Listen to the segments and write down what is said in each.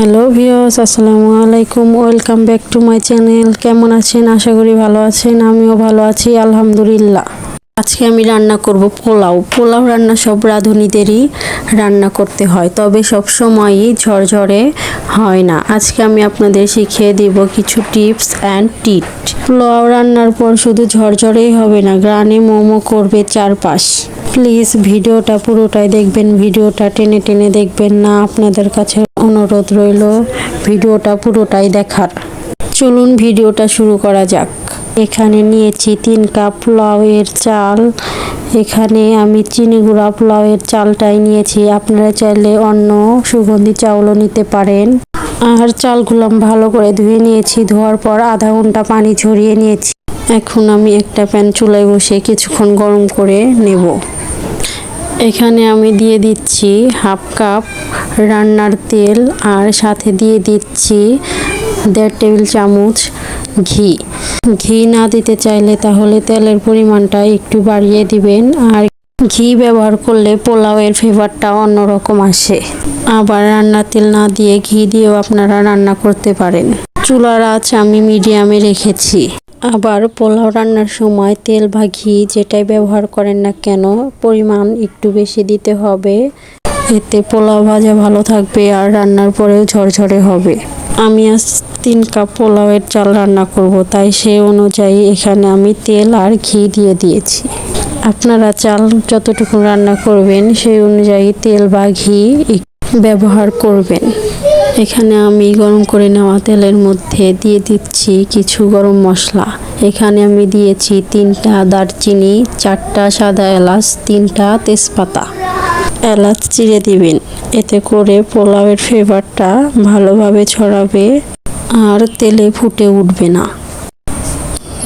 Hello viewers আসসালামু আলাইকুম welcome back to my channel কেমন আছেন? আশা করি ভালো আছেন, আমিও ভালো আছি, আলহামদুলিল্লাহ। আজকে আমি রান্না করব পোলাও। পোলাও রান্না সব রাঁধুনিদেরই রান্না করতে হয়, তবে সব সময়ই ঝরঝরে হয় না। আজকে আমি আপনাদের শিখিয়ে দিব কিছু টিপস অ্যান্ড টিট পোলাও রান্নার পর শুধু ঝরঝরেই হবে না গ্রানে মোমো করবে চারপাশ। প্লিজ ভিডিওটা পুরোটাই দেখবেন, ভিডিওটা টেনে টেনে দেখবেন না, আপনাদের কাছে অনুরোধ রইল, ভিডিওটা পুরোটাই দেখার। চলুন ভিডিওটা শুরু করা যাক। এখানে নিয়েছি তিন কাপ পোলাওয়ের চাল। এখানে আমি চিনি গুঁড়া পোলাওয়ের চালটাই নিয়েছি। আপনারা চাইলে অন্য সুগন্ধি চাউলও নিতে পারেন। আর চালগুলো ভালো করে ধুয়ে নিয়েছি। ধোয়ার পর আধা ঘণ্টা পানি ঝরিয়ে নিয়েছি। এখন আমি একটা প্যান চুলায় বসে কিছুক্ষণ গরম করে নেব। এখানে আমি দিয়ে দিচ্ছি হাফ কাপ রান্নার তেল আর সাথে দিয়ে দিচ্ছি দেড় টেবিল চামচ ঘি। ঘি না দিতে চাইলে তাহলে তেলের পরিমাণটা একটু বাড়িয়ে দিবেন আর ঘি ব্যবহার করলে পোলাওয়ের ফ্লেভারটা অন্যরকম আসে। আবার রান্নার তেল না দিয়ে ঘি দিয়েও আপনারা রান্না করতে পারেন। চুলার আঁচ আমি মিডিয়ামে রেখেছি। আবার পোলাও রান্নার সময় তেল বা ঘি যেটাই ব্যবহার করেন না কেন, পরিমাণ একটু বেশি দিতে হবে। এতে পোলাও ভাজা ভালো থাকবে আর রান্নার পরেও ঝরঝরে হবে। আমি আজ তিন কাপ পোলাওয়ের চাল রান্না করব, তাই সেই অনুযায়ী এখানে আমি তেল আর ঘি দিয়ে দিয়েছি। আপনারা চাল যতটুকু রান্না করবেন, সেই অনুযায়ী তেল বা ঘি ব্যবহার করবেন। এখানে আমি গরম করে নেওয়া তেলের মধ্যে দিয়ে দিচ্ছি কিছু গরম মশলা। এখানে আমি দিয়েছি তিনটা দারচিনি, চারটা সাদা এলাচ, তিনটা তেজপাতা। এলাচ চিড়ে দিবেন। এতে করে পোলাওয়ের ফ্লেভারটা ভালোভাবে ছড়াবে আর তেলে ফুটে উঠবে না।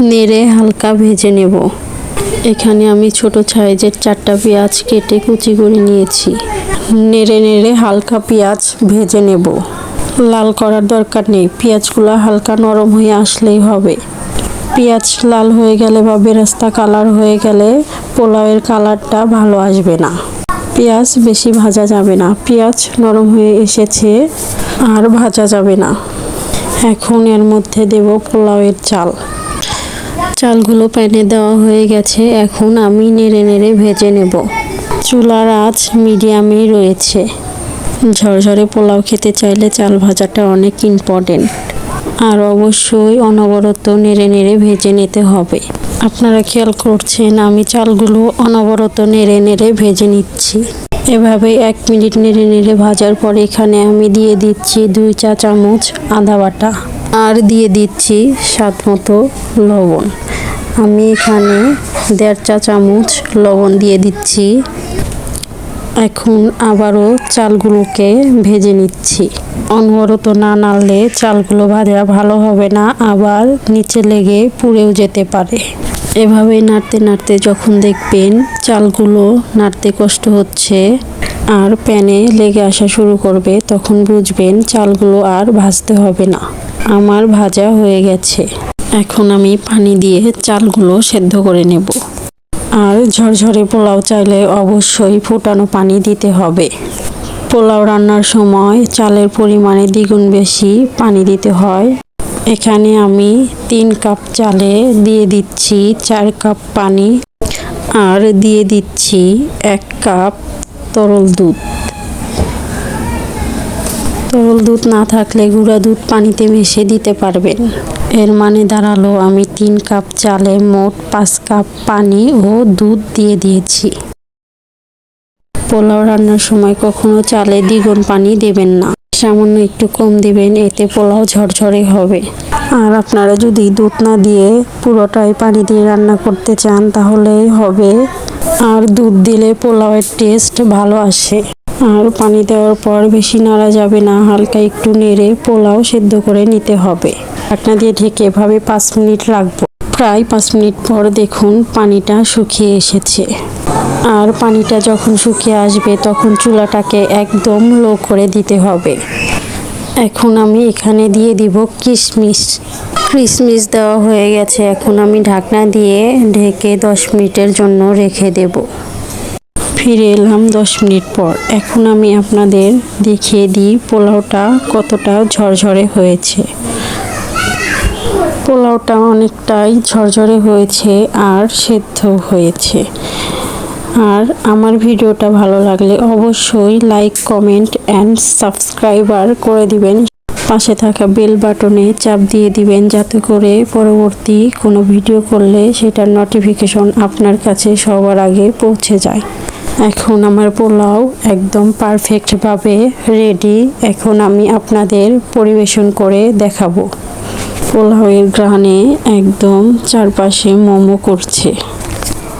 নেড়ে হালকা ভেজে নেব। এখানে আমি ছোট সাইজের চারটা পেঁয়াজ কেটে কুচি করে নিয়েছি। নেড়ে নেড়ে হালকা পেঁয়াজ ভেজে নেব। লাল করার দরকার নেই। পেঁয়াজগুলো হালকা নরম হয়ে আসলেই হবে। পেঁয়াজ লাল হয়ে গেলে বা বেরাস্তা কালার হয়ে গেলে পোলাওয়ের কালারটা ভালো আসবে না। পেঁয়াজ বেশি ভাজা যাবে না। পেঁয়াজ নরম হয়ে এসেছে আর ভাজা যাবে না। এখন এর মধ্যে দেব পোলাওয়ের চাল। চালগুলো প্যানে দেওয়া হয়ে গেছে। এখন আমি নেড়ে নেড়ে ভেজে নেব। চুলার আঁচ মিডিয়ামেই রয়েছে। ঝরঝরে পোলাও খেতে চাইলে চাল ভাজাটা অনেক ইম্পর্টেন্ট আর অবশ্যই অনবরত নেড়ে নেড়ে ভেজে নিতে হবে। আপনারা খেয়াল করছেন, আমি চালগুলো অনবরত নেড়ে নেড়ে ভেজে নিচ্ছি। এভাবে এক মিনিট নেড়ে নেড়ে ভাজার পর এখানে আমি দিয়ে দিচ্ছি দুই চা চামচ আদা বাটা আর দিয়ে দিচ্ছি স্বাদ মতো লবণ। আমি এখানে দেড় চা চামচ লবণ দিয়ে দিচ্ছি এখন আবারও চালগুলোকে ভেজে নিচ্ছি। অনবরত না নাড়লে চালগুলো ভাজা ভালো হবে না, আবার নিচে লেগে পুড়েও যেতে পারে। এভাবে নাড়তে নাড়তে যখন দেখবেন চালগুলো নাড়তে কষ্ট হচ্ছে আর প্যানে লেগে আসা শুরু করবে, তখন বুঝবেন চালগুলো আর ভাজতে হবে না। আমার ভাজা হয়ে গেছে। এখন আমি পানি দিয়ে চালগুলো সেদ্ধ করে নেব। আর ঝরঝরে পোলাও চাইলে অবশ্যই ফুটানো পানি দিতে হবে। পোলাও রান্নার সময় চালের পরিমাণে দ্বিগুণ বেশি পানি দিতে হয়। এখানে আমি তিন কাপ চালে দিয়ে দিচ্ছি চার কাপ পানি আর দিয়ে দিচ্ছি এক কাপ তরল দুধ। তরল দুধ না থাকলে গুঁড়া দুধ পানিতে মিশে দিতে পারবেন। এর মানে দাঁড়াল, আমি তিন কাপ চালে মোট পাঁচ কাপ পানি ও দুধ দিয়ে দিয়েছি। পোলাও রান্নার সময় কখনো চালে দ্বিগুণ পানি দেবেন না। সামান্য একটু কম দিবেন, এতে পোলাও ঝরঝরে হবে। আর আপনারা যদি দুধ না দিয়ে পুরোটাই পানি দিয়ে রান্না করতে চান, তাহলে হবে। আর দুধ দিলে পোলাওয়ের টেস্ট ভালো আসে। আর পানি দেওয়ার পর বেশি নাড়া যাবে না, হালকা একটু নেড়ে পোলাও সেদ্ধ করে নিতে হবে। ঢাকনা দিয়ে ঢেকে এভাবে পাঁচ মিনিট রাখব। প্রায় পাঁচ মিনিট পর দেখুন পানিটা শুকিয়ে এসেছে। আর পানিটা যখন শুকিয়ে আসবে, তখন চুলাটাকে একদম লো করে দিতে হবে। এখন আমি এখানে দিয়ে দিব কিশমিশ। কিশমিশ দেওয়া হয়ে গেছে। এখন আমি ঢাকনা দিয়ে ঢেকে দশ মিনিটের জন্য রেখে দেব। ফিরে এলাম দশ মিনিট পর। এখন আমি আপনাদের দেখিয়ে দিই পোলাওটা কতটা ঝরঝরে হয়েছে। পোলাওটা অনেকটাই ঝরঝরে হয়েছে আর সেদ্ধ হয়েছে। আর আমার ভিডিওটা ভালো লাগলে অবশ্যই লাইক কমেন্ট অ্যান্ড সাবস্ক্রাইবার করে দিবেন। পাশে থাকা বেল বাটনে চাপ দিয়ে দিবেন যাতে করে পরবর্তী কোনো ভিডিও করলে সেটার নোটিফিকেশন আপনার কাছে সবার আগে পৌঁছে যায়। এখন আমার পোলাও একদম পারফেক্টভাবে রেডি এখন আমি আপনাদের পরিবেশন করে দেখাবো। পোলাওয়ের গ্রানে একদম চারপাশে মোমো করছে।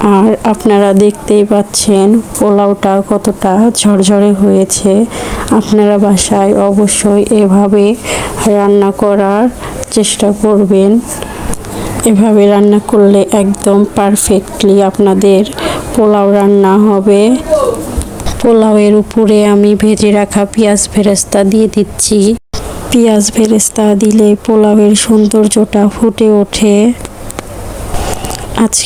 আর আপনারা দেখতেই পাচ্ছেন পোলাওটা কতটা ঝরঝরে হয়েছে। আপনারা বাসায় অবশ্যই এভাবে রান্না করার চেষ্টা করবেন। এভাবে রান্না করলে একদম পারফেক্টলি আপনাদের পোলাও রান্না হবে। পোলাওয়ের উপরে আমি ভেজে রাখা পেঁয়াজ ফেরেস্তা দিয়ে দিচ্ছি। পেঁয়াজ ফেরেস্তা দিলে পোলাওয়ের সৌন্দর্যটা ফুটে ওঠে। আজকে